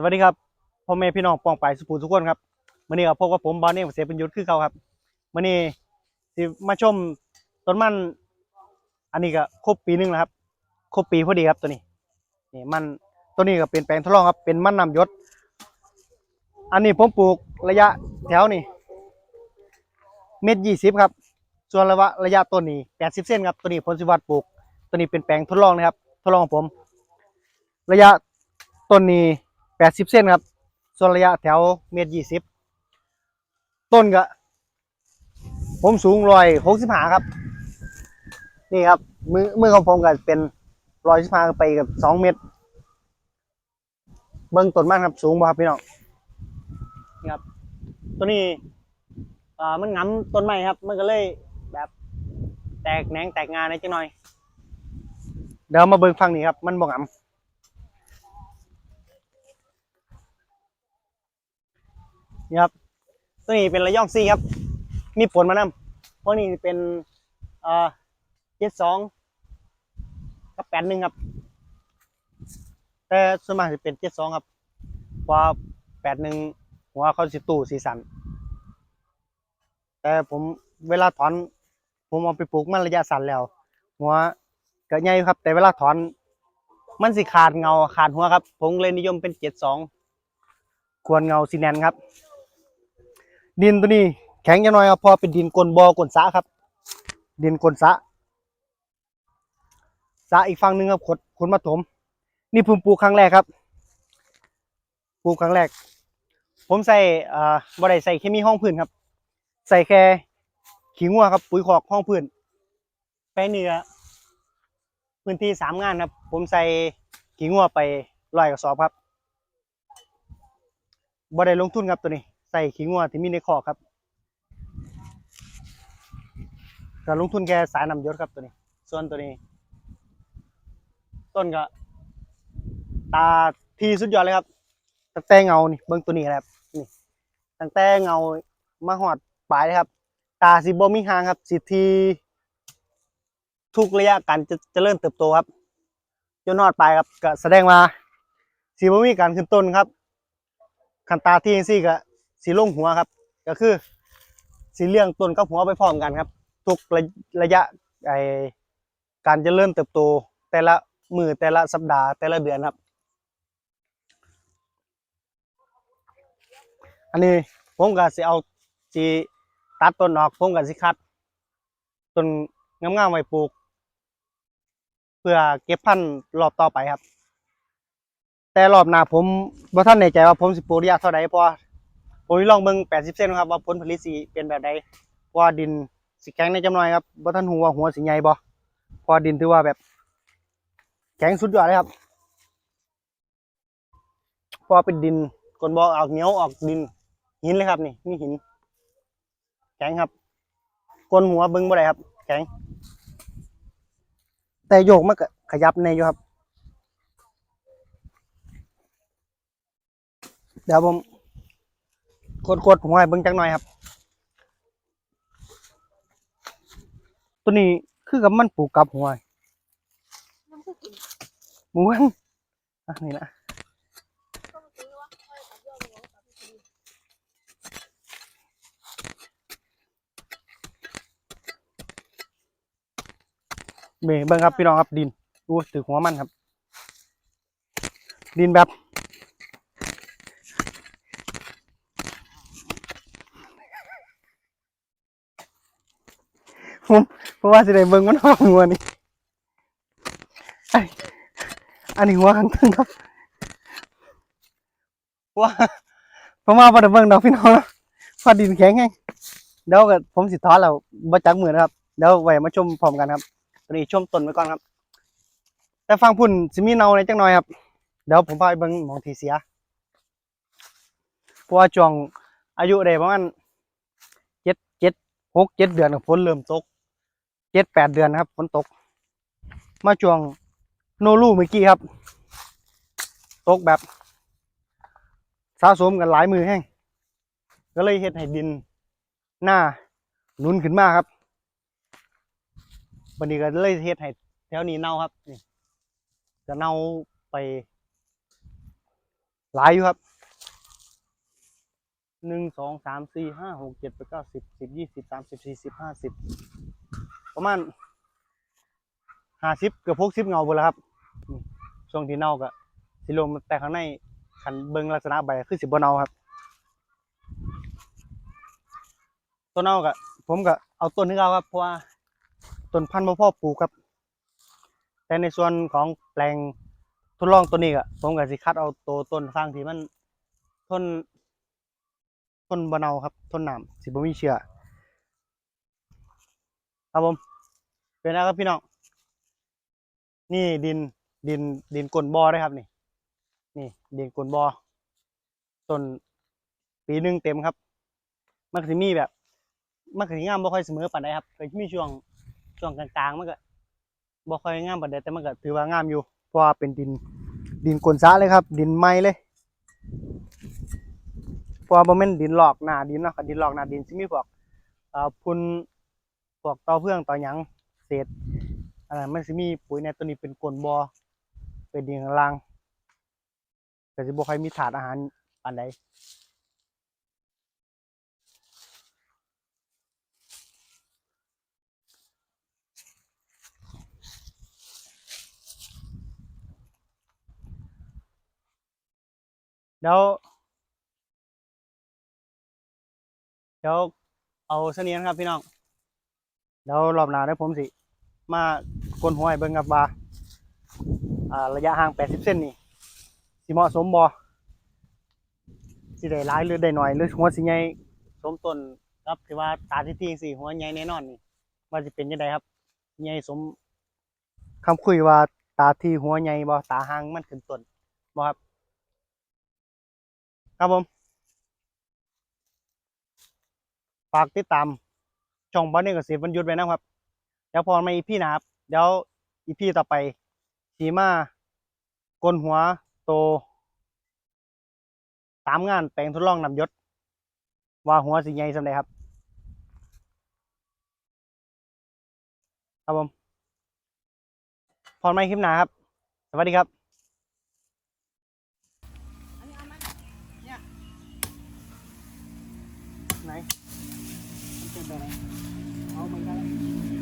สวัสดีครับพ่อแม่พี่น้องปองไปสุภูทุกคนครับมื่อนี้ก็พบกับผมบอลนี่เสพเป็นยุทธคือเขาครับมื่อนี้สิมาชมต้นมัน อันนี้ก็ครบปีหนึงแล้วครับครบปีพอดีครับตัวนี้นี่มันตัวนี้ก็เป็นแปลงทดลองครับ เป็นมันนำยศ อันนี้ผมปลูกระยะแถวนี่เมตรยี่สิบครับ ส่วนระยะระยะต้นนี้แปดสิบเซนครับตัวนี้ผลสิวัตปลูก ตัวนี้เป็นแปลงทดลองนะครับ ทดลองของผม ระยะต้นนี้ แปดสิบเซนครับ ส่วนระยะแถวเมตรยี่สิบต้นก็ผมสูงร้อยหกสิบห้าครับ นี่ครับ มือมือของผมก็เป็นร้อยสิบห้าไปกับสองเมตร เบิ้งต้นมันครับ สูงบ่ครับพี่น้องนี่ครับ ตัวนี้อ่ามันงำต้นไม้ครับ มันก็เลยแบบแตกแหนงแตกงานนจังหน่อย เดี๋ยวมาเบิ้งฟังนี้ครับ มันบ่งำ นี่ครับตัวนี้เป็นระยองซีครับ มีผลมานำเพราะนี่เป็นเอ่อเจ็ดสองกับแปดหนึ่งครับ แต่ส่วนมากจะเป็นเจ็ดสองครับเพราะแปดหนึ่งหัวเขาสิตู้สีสัน แต่ผมเวลาถอน ผมเอาไปปลูกมันระยะสั้นแล้ว หัวก็ใหญ่ครับ แต่เวลาถอน มันสิขาดเงาขาดหัวครับ ผมเลยนิยมเป็นเจ็ดสองควรเงาสีแนนครับ ดินตัวนี้แข็งจังหน่อยครับพอเป็นดินกลนบอกลนสะครับ ดินกลนสะสะอีกฝั่งหนึ่งครับขดขนมาถม นี่ผมปลูกครั้งแรกครับปลูกครั้งแรก ผมใส่อ่าบ่ได้ใส่เคมีห้องพื้นครับ ใส่แค่ขี้งัวครับ ปุ๋ยคอกห้องพื้นแปลงนี้ก็พื้นที่สามงานครับ ผมใส่ขี้งัวไปร้อยกระสอบครับบ่ได้ลงทุนครับตัวนี้ ใส่ขี้งัวที่มีในคอกครับก็ลงทุนแค่สายนำยศครับตัวนี้ ส่วนตัวนี้ ต้นก็ตาทีสุดยอดเลยครับตั้งแต่เงานี่เบิ้งตัวนี้ครับนี่ตั้งแต่เงามาหอดปลายครับ ตาสิบ่มีหางครับสิทีทุกระยะการจะเริญเติบโตครับจนหอดปลายครับก็แสดงว่าสิบ่มีการขึ้นต้นครับขันตาที่จังซี่ก็ สีลงหัวครับ ก็คือสีเลี้ยงต้นกับหัวไปพร้อมกันครับ ทุกระระยะไอการจเจริญเติบโต แต่ละมือแต่ละสัปดาห์แต่ละเดือนครับ อันนี้ผมก็สิเอาสิตัดต้นออกผมก็สิคัดต้นงามๆไว้ปลูก เพื่อเก็บพันธุ์รอบต่อไปครับ แต่รอบหน้าผมบ่ทันแน่ใจว่าผมสิปลูกระยะเท่าใดเพราะ ผมสิลองเบิ่ง80เซนครับว่าผลผลิตสิเป็นแบบใดว่าดินสิแข็งในจำนวนครับบ่ทันฮู้ว่าหัวสิใหญ่บ่พราะว่าดินถือว่าแบบ แข็งสุดยอดเลยครับพราะว่าเป็นดินกลนบ่อออกเหนียวออกดิน หินเลยครับนี่นี่หิน แข็งครับกลนหัวเบิ้งบ่ได้ครับ แข็ง แต่โยกมันก็ขยับในอยู่ครับ เดี๋ยวผม กดกดหัวให้เบิ้งจักหน่อยครับ ตัวนี้คือกับมันปลูกกับหัวหมูนอะนี่นะเบเบิ่งครับพี่น้องครับดินดูถือหัวมันครับ ดินแบบ ผมเพราะว่าสิได้เบิ่งมันออกหัวนี่ไออันนี้หัวข้างตึงครับว่าผมว่าบ่ได้เบิ่งดอกพี่น้องนะเพราดินแข็งไงเดี๋ยวผมสิถอแล้วบ่จักมือนะครับเดี๋ยวไว้มาชมพร้อมกันครับตอนนี้ชมต้นไว้ก่อนครับ แต่ฟังพุ่นสิมีเนาในจังหน่อยครับ เดี๋ยวผมพาไปเบิ่งมองทีเสียเพราะว่าช่วงอายุได้ประมาณเจ็ดเจ็ดหกเจ็ดเดือนฝนเริ่มตก จ็ดแปดเดือนนะครับฝนตก มาช่วงโนรูเมื่อกี้ครับ ตกแบบสะสมกันหลายมือแห้งก็เลยเฮ็ดให้ดินหน้านุนขึ้นมากครับวันนี้ก็เลยเฮ็ดให้แถวนี้เน่าครับนี่จะเน่าไป หลายอยู่ครับหนึ่งสองสามสี่ห้าหกเจ็ดแปดเก้าสิบสิบยี่สิบสามสิบสี่สิบห้าสิบ ประมาณห้าสิบเกือบหกสิบเงาหมดแล้วครับช่วงที่เน่าก็สิลมแต่ข้างในขันเบิงลักษณะใบคือสิบเนาครับต้นเน่าก็ผมก็เอาต้นที่เราครับเพราะว่าต้นพันธุ์พ่อปลูกครับ แต่ในส่วนของแปลงทดลองตัวนี้ก็ผมก็สิคัดเอาตัวต้นสร้างที่มันทนทนบะเนาครับทนน้ำสิบ่มีเชื้อ ครับผมเป็นนะครับพี่น้องนี่ดินดินดินกลนบ่อได้ครับนี่ นี่ ดินกลนบ่อต้นปีหนึ่งเต็มครับ มันก็สิมีแบบมันก็สิงามบ่ค่อยเสมอปานใดครับก็สิมีช่วงช่วงกลางๆมันก็บ่ค่อยงามปานใดแต่มันก็ถือว่างามอยู่เพราะว่าเป็นดินดินกลนซะเลยครับ ดินไม้เลยเพราะว่าบ่แม่นดินหลอกหน้าดินเนาะคันดินหลอกหน้าดินสิมีพวกเอ่อพุ่น พวกต่อเพื่องต่อหยังเศษอันนั้นมันสิมีปุ๋ยในตัวนี้เป็นกลนบอเป็นดินข้างล่างก็สิบ่ค่อยมีถาดอาหารปานใดเดี๋ยวเดี๋ยวเอาเสนียนครับพี่น้อง เดี๋ยวรอบหน้าได้ผมสิ มากลนหัวให้เบิ่งครับว่าอ่า ระยะห่าง 80เซนนี่สิเหมาะสมบ่สิได้หลายหรือได้หน้อยหรือหัวสิใหญ่สมต้นครับที่ว่าตาที่ที่สิหัวใหญ่แน่นอนนี่ว่าสิเป็นจังไดครับใหญ่สมคำคุยว่าตาที่หัวใหญ่บ่ตาห่างมันขึ้นต้นบ่ครับ ครับผมฝากติดตาม ช่องบ้านี่ก็เสียบรรยุทธ์ไปนะครับ เดี๋ยวพอมาอีพี่นะครับ เดี๋ยวอีพี่ต่อไปสีมากลหัวโตสามงานแปลงทดลองนำยศ ว่าหัวสีใหญ่สำเร็จครับ ครับผมพรไม่คลิปหนาครับ สวัสดีครับไหน Mau mainkan?